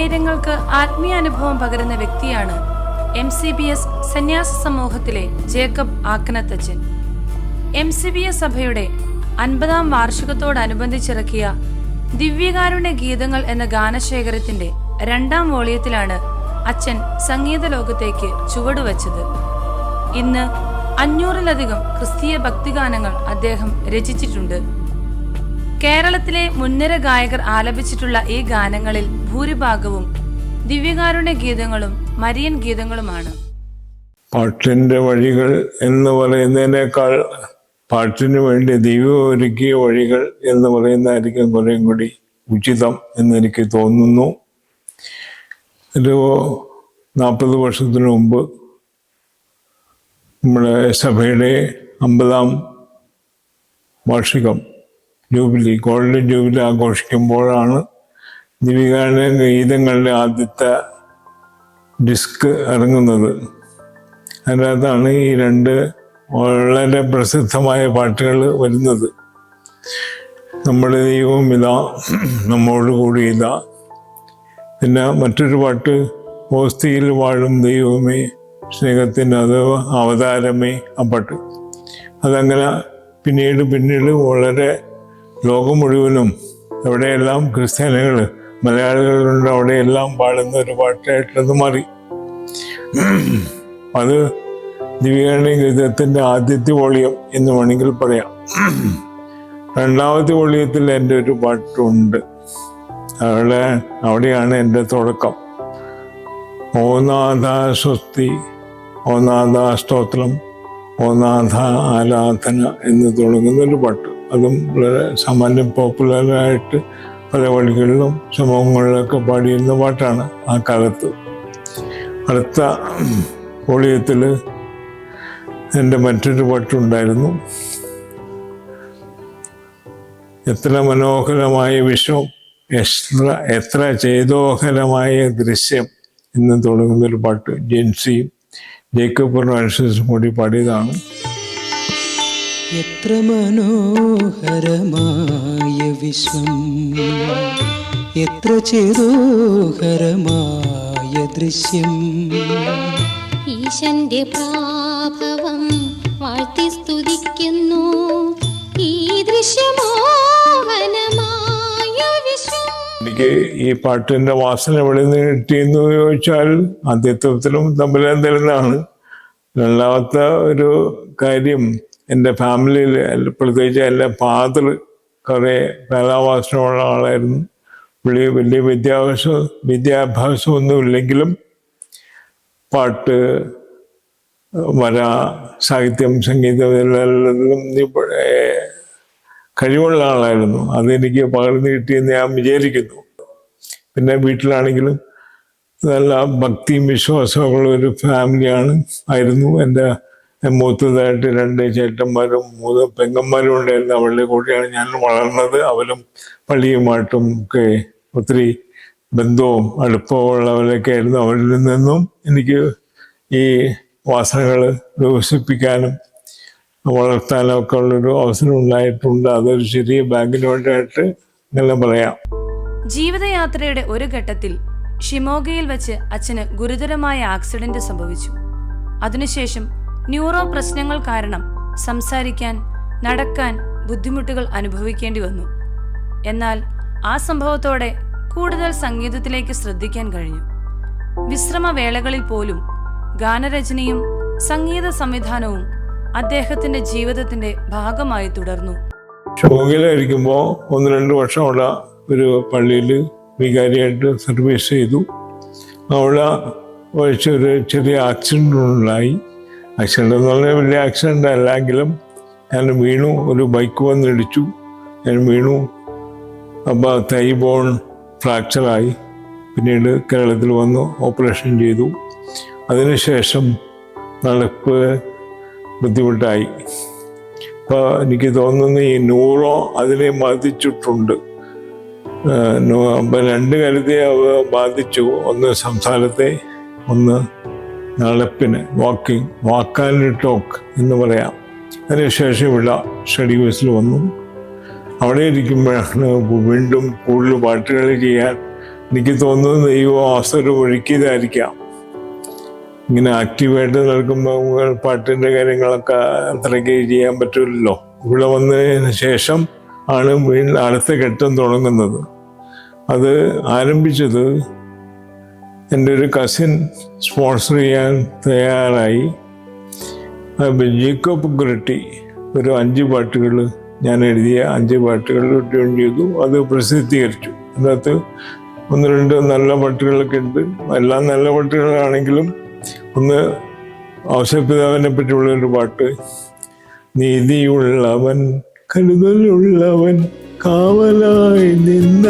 ആയിരങ്ങൾക്ക് ആത്മീയാനുഭവം പകരുന്ന വ്യക്തിയാണ് M C B S സന്യാസ സമൂഹത്തിലെ Jacob Akkanathachan M C B S സഭയുടെ അൻപതാം വാർഷികത്തോടനുബന്ധിച്ചിറക്കിയ ദിവ്യകാരുണ്യ ഗീതങ്ങൾ എന്ന ഗാനശേഖരത്തിന്റെ രണ്ടാം വോളിയത്തിലാണ് അച്ഛൻ സംഗീത ലോകത്തേക്ക് ചുവടുവച്ചത്. ഇന്ന് അഞ്ഞൂറിലധികം ക്രിസ്തീയ ഭക്തിഗാനങ്ങൾ അദ്ദേഹം രചിച്ചിട്ടുണ്ട്. കേരളത്തിലെ മുൻനിര ഗായകർ ആലപിച്ചിട്ടുള്ള ഈ ഗാനങ്ങളിൽ ഭൂരിഭാഗവും ദിവ്യകാരുണ്യ ഗീതങ്ങളും മരിയൻ ഗീതങ്ങളുമാണ്. പാട്ടിന്റെ വഴികൾ എന്ന് പറയുന്നതിനേക്കാൾ പാട്ടിന് വേണ്ടി ദൈവം ഒരുക്കിയ വഴികൾ എന്ന് പറയുന്നതായിരിക്കും കുറേയും കൂടി ഉചിതം എന്ന് എനിക്ക് തോന്നുന്നു. ഒരു നാൽപ്പത് വർഷത്തിന് മുമ്പ് നമ്മുടെ സഭയുടെ അമ്പതാം വാർഷികം ജൂബിലി ഗോൾഡൻ ജൂബിലി ആഘോഷിക്കുമ്പോഴാണ് ദിവികാന ഗീതങ്ങളുടെ ആദ്യത്തെ ഡിസ്ക് ഇറങ്ങുന്നത്. അതിനകത്താണ് ഈ രണ്ട് വളരെ പ്രസിദ്ധമായ പാട്ടുകൾ വരുന്നത്. നമ്മുടെ ദൈവം ഇതാ നമ്മോട് കൂടി ഇതാ. പിന്നെ മറ്റൊരു പാട്ട് ഓസ്തിയിൽ വാഴും ദൈവമേ സ്നേഹത്തിന്റെ അത് അവതാരമേ ആ പാട്ട്. അതങ്ങനെ പിന്നീട് പിന്നീട് വളരെ ലോകം മുഴുവനും എവിടെയെല്ലാം ക്രിസ്ത്യാനികൾ മലയാളികളുണ്ട് അവിടെയെല്ലാം പാടുന്ന ഒരു പാട്ടായിട്ടത് മാറി. അത് ദിവ്യാണി ഗീതത്തിന്റെ ആദ്യത്തെ വോളിയം എന്ന് വേണമെങ്കിൽ പറയാം. രണ്ടാമത്തെ വോളിയത്തിൽ എന്റെ ഒരു പാട്ടുണ്ട്. അവിടെ അവിടെയാണ് എന്റെ തുടക്കം. ഓനാഥ സ്വസ്തി ഓനാഥ സ്തോത്രം ഓനാഥ ആരാധന എന്ന് തുടങ്ങുന്ന ഒരു പാട്ട്. അതും വളരെ സാമാന്യം പോപ്പുലറായിട്ട് പല വഴികളിലും സമൂഹങ്ങളിലൊക്കെ പാടിയിരുന്ന പാട്ടാണ് ആ കാലത്ത്. അടുത്ത വോളിയത്തിൽ എന്റെ മറ്റൊരു പാട്ടുണ്ടായിരുന്നു. എത്ര മനോഹരമായ വിഷം എത്ര എത്ര ചേതോഹരമായ ദൃശ്യം എന്ന് തുടങ്ങുന്നൊരു പാട്ട് ജെൻസിയും ജേക്കബ് ഫെർണാണ്ടസും കൂടി പാടിയതാണ്. എത്ര മനോഹരമായ വിശ്വം. എത്ര ചേതോഹരമായ ദൃശ്യം. ഈശന്റെ പ്രാഭവം വാഴ്ത്തി സ്തുതിക്കുന്നു. ഈ ദൃശ്യമോഹനമായ വിശ്വം. എനിക്ക് ഈ പാട്ടിന്റെ വാസന എവിടെ നിന്ന് കിട്ടിയെന്ന് ചോദിച്ചാൽ ആദ്യത്വത്തിലും തമ്മിലെന്തലാണ് രണ്ടാമത്തെ ഒരു കാര്യം എന്റെ ഫാമിലിയിൽ പ്രത്യേകിച്ച് എന്റെ ഫാദർ കുറേ കലാവാസനമുള്ള ആളായിരുന്നു. പുള്ളി വലിയ വിദ്യാഭ്യാസം വിദ്യാഭ്യാസമൊന്നുമില്ലെങ്കിലും പാട്ട് വര സാഹിത്യം സംഗീതം എല്ലാത്തിലും കഴിവുള്ള ആളായിരുന്നു. അതെനിക്ക് പകർന്നു കിട്ടിയെന്ന് ഞാൻ വിചാരിക്കുന്നു. പിന്നെ വീട്ടിലാണെങ്കിലും നല്ല ഭക്തിയും വിശ്വാസമുള്ള ഒരു ഫാമിലിയാണ് ആയിരുന്നു എന്റെ മൂത്തതായിട്ട് രണ്ട് ചേട്ടന്മാരും മൂന്ന് പെങ്ങന്മാരും ഉണ്ടായിരുന്നു അവളുടെ കൂടെയാണ് ഞാൻ വളർന്നത്. അവരും പള്ളിയുമായിട്ടും ഒക്കെ ഒത്തിരി ബന്ധവും അടുപ്പമുള്ളവരൊക്കെ ആയിരുന്നു അവരിൽ നിന്നും. എനിക്ക് ഈ വാസനകൾ വികസിപ്പിക്കാനും വളർത്താനും ഒക്കെ ഉള്ളൊരു അവസരം ഉണ്ടായിട്ടുണ്ട്. അതൊരു ചെറിയ ബാക്ക്ഗ്രൗണ്ടായിട്ട് ഇങ്ങനെ പറയാം. ജീവിതയാത്രയുടെ ഒരു ഘട്ടത്തിൽ ഷിമോഗയിൽ വെച്ച് അച്ഛന് ഗുരുതരമായ ആക്സിഡന്റ് സംഭവിച്ചു. അതിനുശേഷം ന്യൂറോ പ്രശ്നങ്ങൾ കാരണം സംസാരിക്കാൻ നടക്കാൻ ബുദ്ധിമുട്ടുകൾ അനുഭവിക്കേണ്ടി വന്നു. എന്നാൽ ആ സംഭവത്തോടെ കൂടുതൽ സംഗീതത്തിലേക്ക് ശ്രദ്ധിക്കാൻ കഴിഞ്ഞു. വിശ്രമവേളകളിൽ പോലും ഗാനരചനയും സംഗീത സംവിധാനവും അദ്ദേഹത്തിന്റെ ജീവിതത്തിന്റെ ഭാഗമായി തുടർന്നു. ഷോകിലായിരിക്കുമ്പോൾ ഒന്ന് രണ്ട് വർഷമുള്ള ഒരു പള്ളിയിൽ വികാരിയായിട്ട് സർവീസ് ചെയ്തു. അവിടെ ഒരു ചെറിയ ആക്സിഡന്റ് ഉണ്ടായി ആക്സിഡന്റ് എന്ന് പറഞ്ഞാൽ വലിയ ആക്സിഡന്റ് അല്ലെങ്കിലും ഞാൻ വീണു ഒരു ബൈക്ക് വന്നിടിച്ചു ഞാൻ വീണു. അപ്പോൾ തൈ ബോൺ ഫ്രാക്ചറായി. പിന്നീട് കേരളത്തിൽ വന്ന് ഓപ്പറേഷൻ ചെയ്തു. അതിനുശേഷം നടപ്പ് ബുദ്ധിമുട്ടായി. അപ്പോൾ എനിക്ക് തോന്നുന്നു ഈ ന്യൂറോ അതിനെ ബാധിച്ചിട്ടുണ്ട്. അപ്പം രണ്ട് കാര്യത്തെ ബാധിച്ചു. ഒന്ന് സംസാരത്തെ ഒന്ന് നടപ്പിന് വാക്കിംഗ് വാക്കാലിന് ടോക്ക് എന്ന് പറയാം. അതിനുശേഷമുള്ള ബസ്സിൽ വന്നു. അവിടെ ഇരിക്കുമ്പോഴാണ് വീണ്ടും കൂടുതൽ പാട്ടുകൾ ചെയ്യാൻ എനിക്ക് തോന്നുന്നത് ദൈവം അവസരം ഒഴുക്കിയതായിരിക്കാം. ഇങ്ങനെ ആക്റ്റീവായിട്ട് നിൽക്കുമ്പോൾ പാട്ടിന്റെ കാര്യങ്ങളൊക്കെ അത്രയ്ക്ക് ചെയ്യാൻ പറ്റില്ലല്ലോ. ഇവിടെ വന്നതിന് ശേഷം ആണ് വീണ്ടും അടുത്ത ഘട്ടം തുടങ്ങുന്നത്. അത് ആരംഭിച്ചത് എന്റെ ഒരു കസിൻ സ്പോൺസർ ചെയ്യാൻ തയ്യാറായി. ജേക്കോബ് ഗ്രട്ടി ഒരു അഞ്ച് പാട്ടുകൾ ഞാൻ എഴുതിയ അഞ്ച് പാട്ടുകൾ ട്യൂൺ ചെയ്തു. അത് പ്രസിദ്ധീകരിച്ചു. അതിനകത്ത് ഒന്ന് രണ്ട് നല്ല പാട്ടുകളൊക്കെ ഉണ്ട്. എല്ലാം നല്ല പാട്ടുകളാണെങ്കിലും ഒന്ന് അവശപിതാവിനെ പറ്റിയുള്ള ഒരു പാട്ട്. നീതിയുള്ളവൻ കരുതലുള്ളവൻ കാവലായി നിന്ന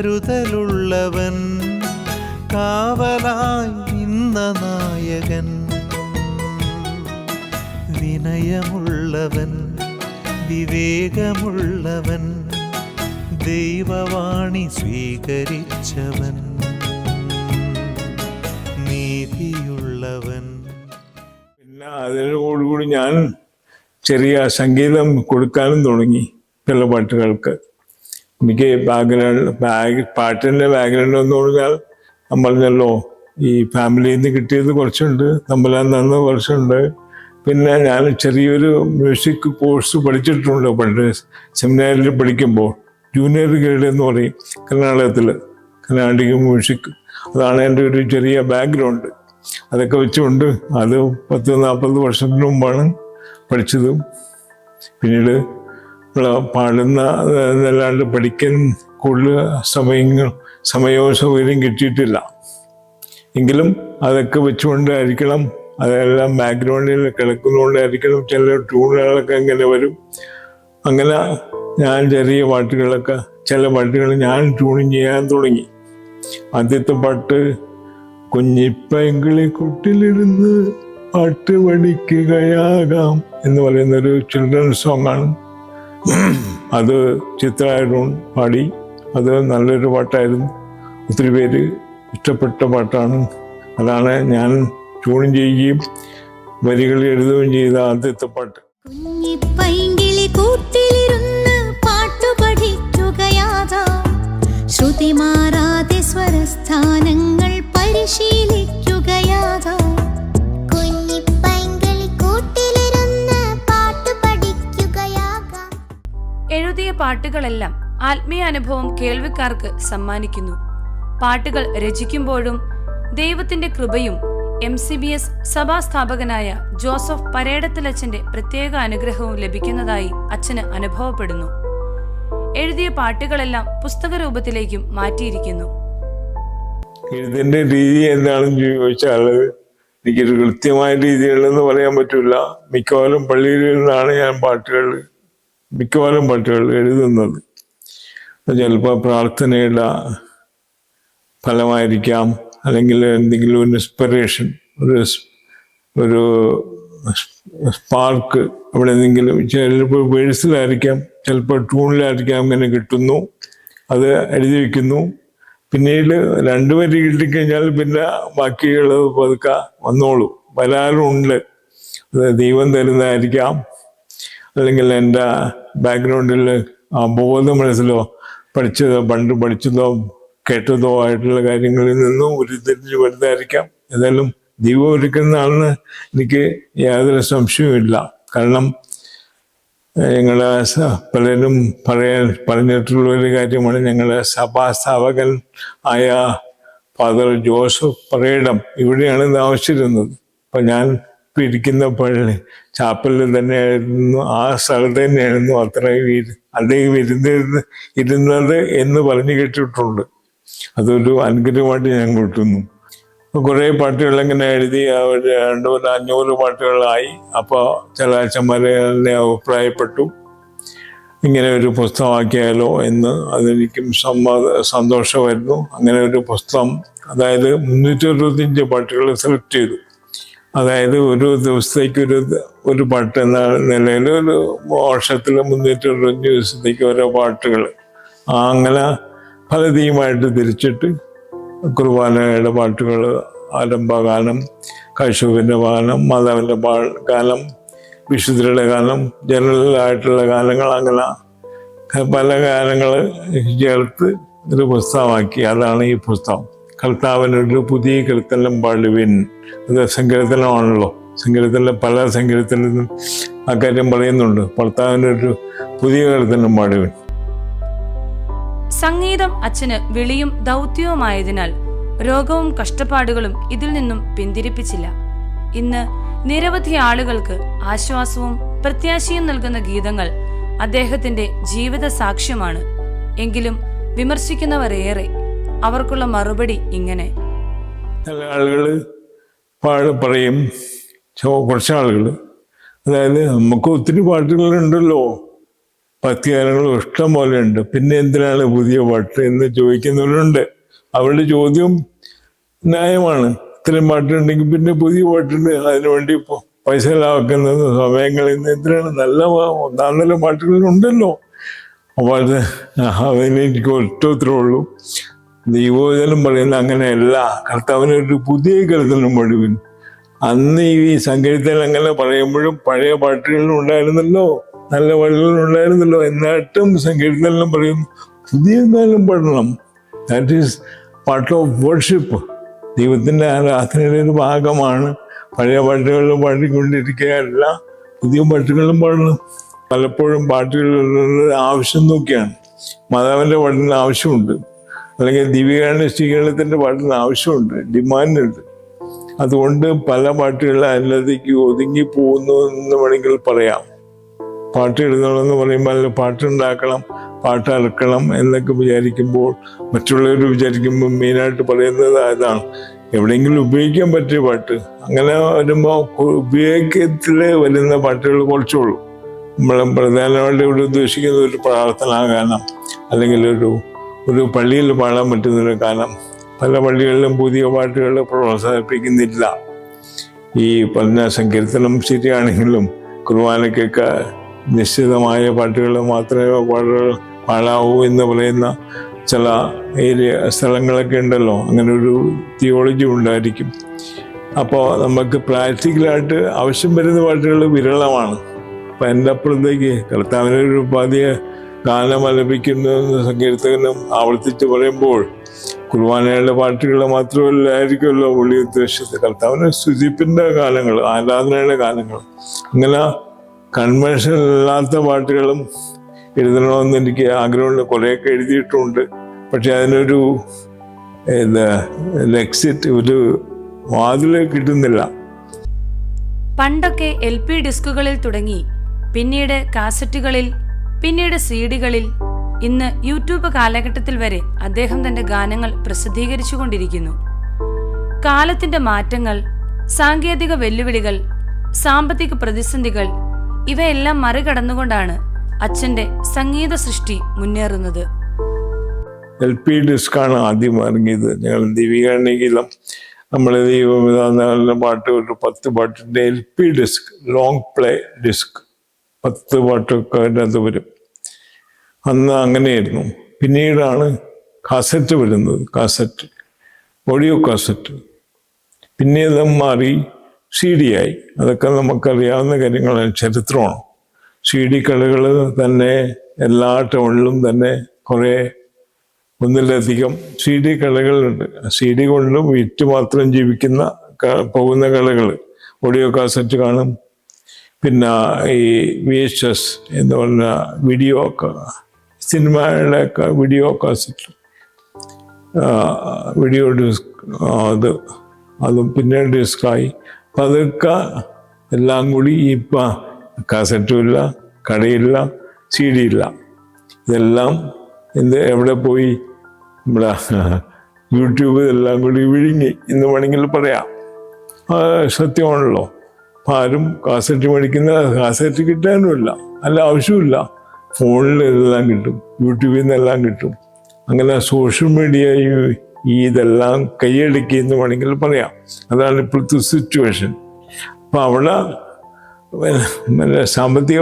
കരുതലുള്ളവൻ കാവലായി നിന്ന നായകൻ. വിനയമുള്ളവൻ വിവേകമുള്ളവൻ ദൈവവാണി സ്വീകരിച്ചവൻ. നീതിയുള്ളവൻ. പിന്നെ അതിനോടുകൂടി ഞാൻ ചെറിയ സംഗീതം കൊടുക്കാനും തുടങ്ങി. ചില പാട്ടുകൾക്ക്. എനിക്ക് ബാക്ക്ഗ്രൗണ്ട് ബാഗ് പാട്ടിന്റെ ബാക്ക്ഗ്രൗണ്ട് എന്ന് പറഞ്ഞാൽ പറഞ്ഞല്ലോ ഈ ഫാമിലിയിൽ നിന്ന് കിട്ടിയത് കുറച്ചുണ്ട് തമ്പലാൻ തന്ന കുറച്ചുണ്ട്. പിന്നെ ഞാൻ ചെറിയൊരു മ്യൂസിക് കോഴ്സ് പഠിച്ചിട്ടുണ്ട് പണ്ട് സെമിനാറിൽ പഠിക്കുമ്പോൾ. ജൂനിയർ ഗ്രേഡ് എന്ന് പറയും കർണാടകത്തിൽ കർണാടക മ്യൂസിക്. അതാണ് എന്റെ ഒരു ചെറിയ ബാക്ക്ഗ്രൗണ്ട്. അതൊക്കെ വെച്ചുകൊണ്ട് അത് പത്ത് നാൽപ്പത് വർഷത്തിന് മുമ്പാണ് പഠിച്ചതും. പിന്നീട് പാടുന്ന എന്നല്ലാണ്ട് പഠിക്കാൻ കൂടുതൽ സമയങ്ങൾ സമയവും സൗകര്യം കിട്ടിയിട്ടില്ല. എങ്കിലും അതൊക്കെ വെച്ചുകൊണ്ടായിരിക്കണം അതെല്ലാം ബാക്ക്ഗ്രൗണ്ടിൽ കിടക്കുന്നതുകൊണ്ടായിരിക്കണം ചില ട്യൂണുകളൊക്കെ ഇങ്ങനെ വരും. അങ്ങനെ ഞാൻ ചെറിയ പാട്ടുകളൊക്കെ ചില പാട്ടുകൾ ഞാൻ ട്യൂണിങ് ചെയ്യാൻ തുടങ്ങി. ആദ്യത്തെ പാട്ട് കുഞ്ഞിപ്പെങ്കിളി കുട്ടിലിരുന്ന് പാട്ട് പഠിക്കുകയാകാം എന്ന് പറയുന്ന ഒരു ചിൽഡ്രൻ സോങ് ആണ് അത് ചിത്രായരോൺ പാടി. അത് നല്ലൊരു പാട്ടായിരുന്നു. ഒത്തിരി പേര് ഇഷ്ടപ്പെട്ട പാട്ടാണ്. അതാണ് ഞാൻ ട്യൂണും ചെയ്യുകയും വരികൾ എഴുതുകയും ചെയ്ത ആദ്യത്തെ പാട്ട്. കുഞ്ഞിപ്പൈങ്കിളി പാട്ടു ശ്രുതി മാറാതെ സ്വരസ്ഥാനങ്ങൾ പരിശീലിക്കുകയാകാം എഴുതിയ പാട്ടുകളെല്ലാം ആത്മീയ അനുഭവം കേൾവിക്കാർക്ക് സമ്മാനിക്കുന്നു. പാട്ടുകൾ രചിക്കുമ്പോഴും ദൈവത്തിന്റെ കൃപയും എം സി ബി എസ് സഭാസ്ഥാപകനായ ജോസഫ് പരേടത്തിലച്ഛന്റെ പ്രത്യേക അനുഗ്രഹവും ലഭിക്കുന്നതായി അച്ഛന് അനുഭവപ്പെടുന്നു. എഴുതിയ പാട്ടുകളെല്ലാം പുസ്തക രൂപത്തിലേക്കും മാറ്റിയിരിക്കുന്നു. എഴുത്തിന്റെ രീതി എന്താണെന്ന് ചോദിച്ചാൽ എനിക്കൊരു കൃത്യമായ രീതികളെന്ന് പറയാൻ പറ്റില്ല. മിക്കവാറും പള്ളിയിൽ നിന്നാണ് ഞാൻ പാട്ടുകൾ മിക്കവാറും പാട്ടുകൾ എഴുതുന്നത്. ചിലപ്പോൾ പ്രാർത്ഥനയുടെ ഫലമായിരിക്കാം അല്ലെങ്കിൽ എന്തെങ്കിലും ഒരു ഇൻസ്പിറേഷൻ ഒരു ഒരു സ്പാർക്ക് അവിടെ എന്തെങ്കിലും ചിലപ്പോൾ വേഴ്സിലായിരിക്കാം ചിലപ്പോൾ ട്യൂണിലായിരിക്കാം അങ്ങനെ കിട്ടുന്നു. അത് എഴുതി വയ്ക്കുന്നു പിന്നീട് രണ്ടു വരി കിട്ടിക്കഴിഞ്ഞാൽ പിന്നെ ബാക്കിയുള്ളത് പതുക്കെ വന്നോളൂ. വരാറുണ്ട്. അത് ദൈവം തരുന്നതായിരിക്കാം. അല്ലെങ്കിൽ എന്റെ ബാക്ക്ഗ്രൗണ്ടിൽ ആ ബോധ മനസ്സിലോ പഠിച്ചതോ പണ്ട് പഠിച്ചതോ കേട്ടതോ ആയിട്ടുള്ള കാര്യങ്ങളിൽ നിന്നും ഉരുത്തിരിഞ്ഞ് വരുന്നതായിരിക്കാം. ഏതായാലും ദൈവം ആളിന് എനിക്ക് യാതൊരു സംശയവുമില്ല കാരണം ഞങ്ങളെ പലരും പറയാൻ പറഞ്ഞിട്ടുള്ള ഒരു കാര്യമാണ് ഞങ്ങളുടെ സഭാസ്ഥാപകൻ ആയ ഫാദർ ജോസഫ് പറയണം. ഇവിടെയാണ് താമസിച്ചിരുന്നത് അപ്പം ഞാൻ ഇപ്പം ഇരിക്കുന്ന പള്ളി ചാപ്പലിൽ തന്നെയായിരുന്നു ആ സ്ഥലത്ത് തന്നെയായിരുന്നു അത്രയും അദ്ദേഹം ഇരുന്നിരുന്ന് ഇരുന്നത് എന്ന് പറഞ്ഞു കേട്ടിട്ടുണ്ട്. അതൊരു അനുഗ്രഹമായിട്ട് ഞാൻ കൂട്ടുന്നു. കുറേ പാട്ടുകൾ ഇങ്ങനെ എഴുതി അവർ രണ്ട് അഞ്ഞൂറ് പാട്ടുകളായി. അപ്പോൾ ചില അച്ഛന്മാരെ അഭിപ്രായപ്പെട്ടു. ഇങ്ങനെ ഒരു പുസ്തകമാക്കിയാലോ എന്ന് അതെനിക്കും സമ്മത സന്തോഷമായിരുന്നു. അങ്ങനെ ഒരു പുസ്തകം അതായത് മുന്നൂറ്റി അറുപത്തിയഞ്ച് പാട്ടുകൾ സെലക്ട് ചെയ്തു. അതായത് ഒരു ദിവസത്തേക്ക് ഒരു ഒരു പാട്ട് എന്ന നിലയിൽ ഒരു വർഷത്തിൽ മുന്നൂറ്റി അറുപത്തഞ്ച് ദിവസത്തേക്ക് ഓരോ പാട്ടുകൾ. അങ്ങനെ ഫലതീയമായിട്ട് തിരിച്ചിട്ട് കുർബാനയുടെ പാട്ടുകൾ ആലംബഗാനം കശുവിന്റെ ഗാനം മാതാവിന്റെ പാ ഗാനം വിശുദ്ധരുടെ ഗാനം ജനറലായിട്ടുള്ള ഗാനങ്ങൾ അങ്ങനെ പല ഗാനങ്ങൾ ചേർത്ത് ഒരു പുസ്തകമാക്കി. അതാണ് ഈ പുസ്തകം. കർത്താവിനൊരു പുതിയ കീർത്തനം പാടുവിൻ. അത് സങ്കീർത്തനമാണല്ലോ. സങ്കീർത്തനം പല സങ്കീർത്തനത്തിനും അക്കാര്യം പറയുന്നുണ്ട്. ഭർത്താവിനൊരു പുതിയ കീർത്തനം പാടുവിൻ. സംഗീതം അച്ഛന് വിളിയും ദൗത്യവുമായതിനാൽ രോഗവും കഷ്ടപ്പാടുകളും ഇതിൽ നിന്നും പിന്തിരിപ്പിച്ചില്ല. ഇന്ന് നിരവധി ആളുകൾക്ക് ആശ്വാസവും പ്രത്യാശയും നൽകുന്ന ഗീതങ്ങൾ അദ്ദേഹത്തിന്റെ ജീവിത സാക്ഷ്യമാണ് എങ്കിലും വിമർശിക്കുന്നവർ ഏറെ അവർക്കുള്ള മറുപടി ഇങ്ങനെ. ആളുകൾ പറയും. കുറച്ച് ആളുകൾ അതായത് നമുക്ക് ഒത്തിരി പാട്ടുകളുണ്ടല്ലോ. ഭക്തിഗാനങ്ങളും ഇഷ്ടം പോലെ ഉണ്ട് പിന്നെ എന്തിനാണ് പുതിയ പാട്ട് എന്ന് ചോദിക്കുന്നവരുണ്ട്. അവരുടെ ചോദ്യം ന്യായമാണ്. ഇത്രയും പാട്ടുണ്ടെങ്കിൽ പിന്നെ പുതിയ പാട്ടുണ്ട്. അതിനുവേണ്ടി പൈസ ലാഭിക്കുന്നത് സമയങ്ങളിൽ നിന്ന് എന്തിനാണ് നല്ല നല്ല പാട്ടുകളുണ്ടല്ലോ അപ്പോൾ അത് അതിനെനിക്ക് ഒറ്റ ഉത്തരവേ ദൈവോചനം പറയുന്ന അങ്ങനെയല്ല. കർത്താവിനൊരു പുതിയ കരുതലും മുഴുവൻ അന്ന് ഈ സങ്കീർത്തനം അങ്ങനെ പറയുമ്പോഴും പഴയ പാട്ടുകളിലും ഉണ്ടായിരുന്നല്ലോ നല്ല വഴികളിലും ഉണ്ടായിരുന്നല്ലോ. എന്നിട്ടും സങ്കീർത്തനം പറയും പുതിയ കാലം പഠനം that is part of worship ദൈവത്തിന്റെ ആരാധനയുടെ ഒരു ഭാഗമാണ് പഴയ പാട്ടുകളിൽ പാടിക്കൊണ്ടിരിക്കുകയല്ല പുതിയ പാട്ടുകളും പാടണം. പലപ്പോഴും പാട്ടുകളിൽ ആവശ്യം നോക്കിയാണ്. മാതാവിന്റെ പാട്ടിന് ആവശ്യമുണ്ട്. അല്ലെങ്കിൽ ദിവ്യകാരണ സ്വീകരണത്തിന്റെ പാട്ടിന് ആവശ്യമുണ്ട് ഡിമാൻഡുണ്ട്. അതുകൊണ്ട് പല പാട്ടുകൾ അതിലേക്ക് ഒതുങ്ങി പോകുന്നു എന്ന് വേണമെങ്കിൽ പറയാം. പാട്ട് എഴുതണമെന്ന് പറയുമ്പോൾ അതിൽ പാട്ടുണ്ടാക്കണം പാട്ട് അറക്കണം എന്നൊക്കെ വിചാരിക്കുമ്പോൾ മറ്റുള്ളവർ വിചാരിക്കുമ്പോൾ മെയിനായിട്ട് പറയുന്നത് അതാണ്. എവിടെയെങ്കിലും ഉപയോഗിക്കാൻ പറ്റിയ പാട്ട്. അങ്ങനെ വരുമ്പോൾ ഉപയോഗത്തിൽ വരുന്ന പാട്ടുകൾ കുറച്ചുള്ളൂ. നമ്മൾ പ്രധാനമായിട്ട് ഇവിടെ ഉദ്ദേശിക്കുന്ന ഒരു പ്രാർത്ഥനാ ഗാനം അല്ലെങ്കിൽ ഒരു ഒരു പള്ളിയിൽ പാടാൻ പറ്റുന്നില്ല കാരണം പല പള്ളികളിലും പുതിയ പാട്ടുകൾ പ്രോത്സാഹിപ്പിക്കുന്നില്ല. ഈ പറഞ്ഞ സങ്കീർത്തനം ശരിയാണെങ്കിലും കുർബാനയ്ക്കൊക്കെ നിശ്ചിതമായ പാട്ടുകൾ മാത്രമേ പാടുകൾ പാടാവൂ എന്ന് പറയുന്ന ചില ഏരിയ സ്ഥലങ്ങളൊക്കെ ഉണ്ടല്ലോ. അങ്ങനെ ഒരു തിയോളജി ഉണ്ടായിരിക്കും. അപ്പോൾ നമുക്ക് പ്രാക്ടിക്കലായിട്ട് ആവശ്യം വരുന്ന പാട്ടുകൾ വിരളമാണ്. അപ്പം എന്റെ അപ്പുറത്തേക്ക് കർത്താവിനൊരു ഉപാധിയെ ഗാനം ആലപിക്കുന്നു സങ്കീർത്തകനും ആവർത്തിച്ച് പറയുമ്പോൾ കുർബാനയുടെ പാട്ടുകൾ മാത്രമല്ലായിരിക്കുമല്ലോ പുള്ളി ഉദ്ദേശിച്ച കർത്താവിന് സ്തുതിപ്പിന്റെ ഗാനങ്ങൾ ആരാധനയുടെ ഗാനങ്ങൾ. അങ്ങനെ കൺവെൻഷൻ അല്ലാത്ത പാട്ടുകളും എഴുതണമെന്ന് എനിക്ക് ആഗ്രഹമുണ്ട്. കുറേയൊക്കെ എഴുതിയിട്ടുണ്ട്. പക്ഷെ അതിനൊരു എന്താ എക്സിറ്റ് ഒരു വാതിൽ കിട്ടുന്നില്ല. പണ്ടൊക്കെ എൽ പി ഡിസ്കുകളിൽ തുടങ്ങി പിന്നീട് കാസറ്റുകളിൽ പിന്നീട് സീഡികളിൽ ഇന്ന് യൂട്യൂബ് കാലഘട്ടത്തിൽ വരെ അദ്ദേഹം തന്റെ ഗാനങ്ങൾ പ്രസിദ്ധീകരിച്ചു കൊണ്ടിരിക്കുന്നു കാലത്തിന്റെ മാറ്റങ്ങൾ സാങ്കേതിക വെല്ലുവിളികൾ സാമ്പത്തിക പ്രതിസന്ധികൾ ഇവയെല്ലാം മറികടന്നുകൊണ്ടാണ് അച്ഛന്റെ സംഗീത സൃഷ്ടി മുന്നേറുന്നത്. എൽ പി ഡിസ്കാണ് ആദ്യം ഇറങ്ങിയത്. ഞങ്ങൾ ദീപികാരണഗീതം നമ്മൾ ദൈവവിധാന പാട്ട് ഒരു പത്ത് പാട്ടിന്റെ L P disc long play disc പത്ത് പാട്ടൊക്കെ അതിനകത്ത് വരും. അന്ന് അങ്ങനെയായിരുന്നു. പിന്നീടാണ് കാസറ്റ് വരുന്നത്. Cassette audio cassette. പിന്നെ മാറി സി ഡി ആയി. അതൊക്കെ നമുക്കറിയാവുന്ന കാര്യങ്ങളാണ്. ചരിത്രമാണ്. സി ഡി കളികൾ തന്നെ എല്ലാ ടൗണിലും തന്നെ കുറേ ഒന്നിലധികം സി ഡി കളികളുണ്ട്. സി ഡി കൊണ്ടും വിറ്റ് മാത്രം ജീവിക്കുന്ന പോകുന്ന കളികൾ. ഓഡിയോ കാസറ്റ് കാണും പിന്നെ ഈ വി എച്ച് എസ് എന്ന് പറഞ്ഞ വീഡിയോ സിനിമകളിലൊക്കെ വീഡിയോ കാസറ്റ് വീഡിയോ ഡിസ്ക് അത് അതും പിന്നെ ഡിസ്കായി അപ്പം അതൊക്കെ എല്ലാം കൂടി ഇപ്പം കാസറ്റും ഇല്ല കടയില്ല സി ഡി ഇല്ല ഇതെല്ലാം എന്ത് എവിടെ പോയി? നമ്മുടെ യൂട്യൂബ് എല്ലാം കൂടി വിഴുങ്ങി. എന്ന് വേണമെങ്കിൽ പറയാം. സത്യമാണല്ലോ. ആരും കാസറ്റ് മേടിക്കുന്ന കാസറ്റ് കിട്ടാനുമില്ല. അല്ല ആവശ്യമില്ല ഫോണിൽ എല്ലാം കിട്ടും യൂട്യൂബിൽ നിന്നെല്ലാം കിട്ടും. അങ്ങനെ സോഷ്യൽ മീഡിയ ഈ ഇതെല്ലാം കൈയടക്കി എന്ന് വേണമെങ്കിൽ പറയാം. അതാണ് ഇപ്പോഴത്തെ സിറ്റുവേഷൻ അപ്പം അവിടെ പിന്നെ സാമ്പത്തിക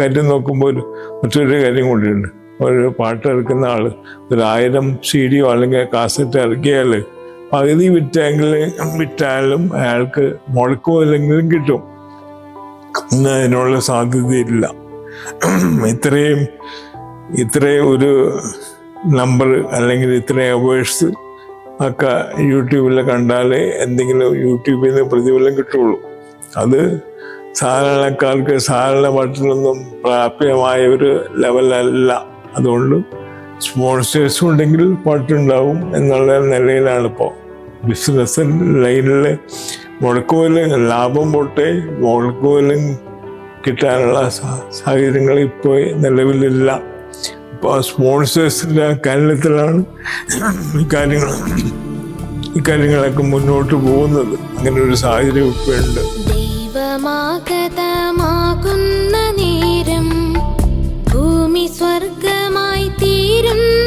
കാര്യം നോക്കുമ്പോൾ മറ്റൊരു കാര്യം കൂടിയുണ്ട്. ഒരു പാട്ട് ഇറക്കുന്ന ആൾ ഒരു ആയിരം സി ഡിയോ അല്ലെങ്കിൽ കാസറ്റ് ഇറക്കിയാൽ പകുതി വിറ്റെങ്കിൽ വിറ്റാലും അയാൾക്ക് മുടക്കുമല്ലെങ്കിലും കിട്ടും. ഇന്ന് അതിനുള്ള സാധ്യതയില്ല. ഇത്രയും ഇത്രയും ഒരു നമ്പർ അല്ലെങ്കിൽ ഇത്രയും അവേഴ്സ് ഒക്കെ യൂട്യൂബിൽ കണ്ടാലേ എന്തെങ്കിലും യൂട്യൂബിൽ നിന്ന് പ്രതിഫലം കിട്ടുള്ളൂ. അത് സാധാരണക്കാർക്ക് സാധാരണ പാട്ടിലൊന്നും പ്രാപ്യമായ ഒരു ലെവലല്ല അതുകൊണ്ട് സ്പോൺസേഴ്സ് ഉണ്ടെങ്കിൽ പാട്ടുണ്ടാവും എന്നുള്ള നിലയിലാണ് ഇപ്പോൾ ബിസിനസ് ലൈനിൽ മുടക്കുപോലും ലാഭം പോട്ടെ മുഴക്കോലും കിട്ടാനുള്ള സാഹചര്യങ്ങൾ ഇപ്പോൾ നിലവിലില്ല. ഇപ്പോൾ സ്പോൺസേഴ്സിന്റെ കാര്യത്തിലാണ് കാര്യങ്ങൾ ഈ കാര്യങ്ങളൊക്കെ മുന്നോട്ട് പോകുന്നത്. അങ്ങനെ ഒരു സാഹചര്യം ഇപ്പോൾ ഉണ്ട്. ദൈവമാഗതമാകുന്ന നേരം ഭൂമി സ്വർഗ i don't